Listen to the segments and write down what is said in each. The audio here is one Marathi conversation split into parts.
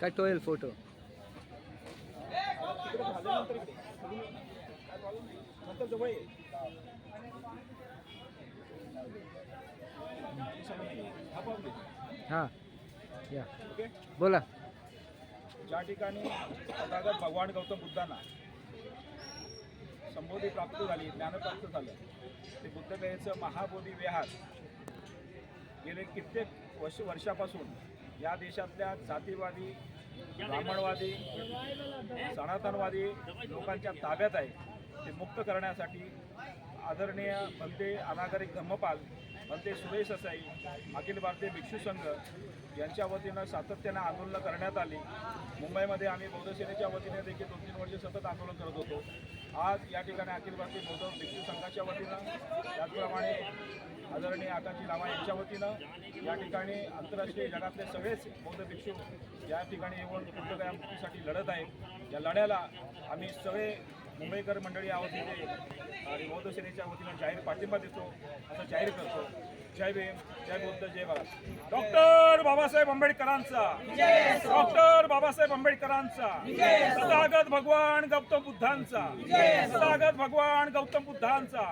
कट होईल फोटो? झाल्यानंतर हां या. ओके बोला. ज्या ठिकाणी तथागत भगवान गौतम बुद्धांना संबोधी प्राप्त झाली ज्ञानप्राप्त झालं ते बुद्धगयेचं महाबोधी विहार गेले कित्येक वर्ष वर्षापासून या देशातल्या जातीवादी ब्राह्मणवादी सनातनवादी लोकांच्या ताब्यात आहे ते मुक्त करण्यासाठी आदरणीय भंते अनागरिक धम्मपाल भंते सुरेश असाई अखिल भारतीय भिक्षू संघ यांच्या वतीनं सातत्यानं आंदोलनं करण्यात आली. मुंबईमध्ये आम्ही बौद्ध सेनेच्या वतीने देखील दोन तीन वर्ष सतत आंदोलन करत होतो. आज या ठिकाणी अखिल भारतीय बौद्ध भिक्षू संघाच्या वतीनं त्याचप्रमाणे आदरणीय आकाशी लामा यांच्या वतीनं या ठिकाणी आंतरराष्ट्रीय जगातले सगळेच बौद्ध भिक्षू या ठिकाणी येऊन बुद्धगया लढत आहेत. या लढ्याला आम्ही सगळे मुंबईकर मंडळी या वतीने आणि बौद्ध सेनेच्या वतीनं जाहीर पाठिंबा देतो असं जाहीर करतो. जय भीम जय बुद्ध जय भारत. डॉक्टर बाबासाहेब आंबेडकरांचा डॉक्टर बाबासाहेब आंबेडकरांचा तथागत भगवान गौतम बुद्धांचा तथागत भगवान गौतम बुद्धांचा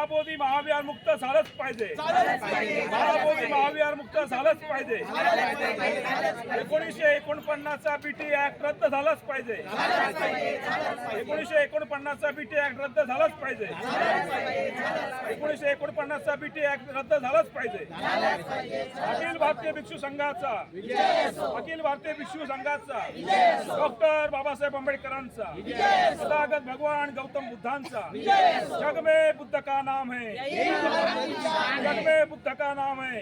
महाबोधी महाविहार मुक्त झालंच पाहिजे महाबोधी महाविहार मुक्त झालंच पाहिजे एकोणीसशे एकोणपन्नासचा बीटी ऍक्ट रद्द झालाच पाहिजे एकोणीसशे एकोणपन्नासचा बीटी ऍक्ट रद्द झालाच पाहिजे एकोणीसशे एकोणपन्नासचा बीटी ऍक्ट रद्द झालाच पाहिजे. अखिल भारतीय भिक्षू संघाचा अखिल भारतीय भिक्षू संघाचा डॉक्टर बाबासाहेब आंबेडकरांचा तथागत भगवान गौतम बुद्धांचा. जग में बुद्ध का नाम है? जग में बुद्ध का नाम है.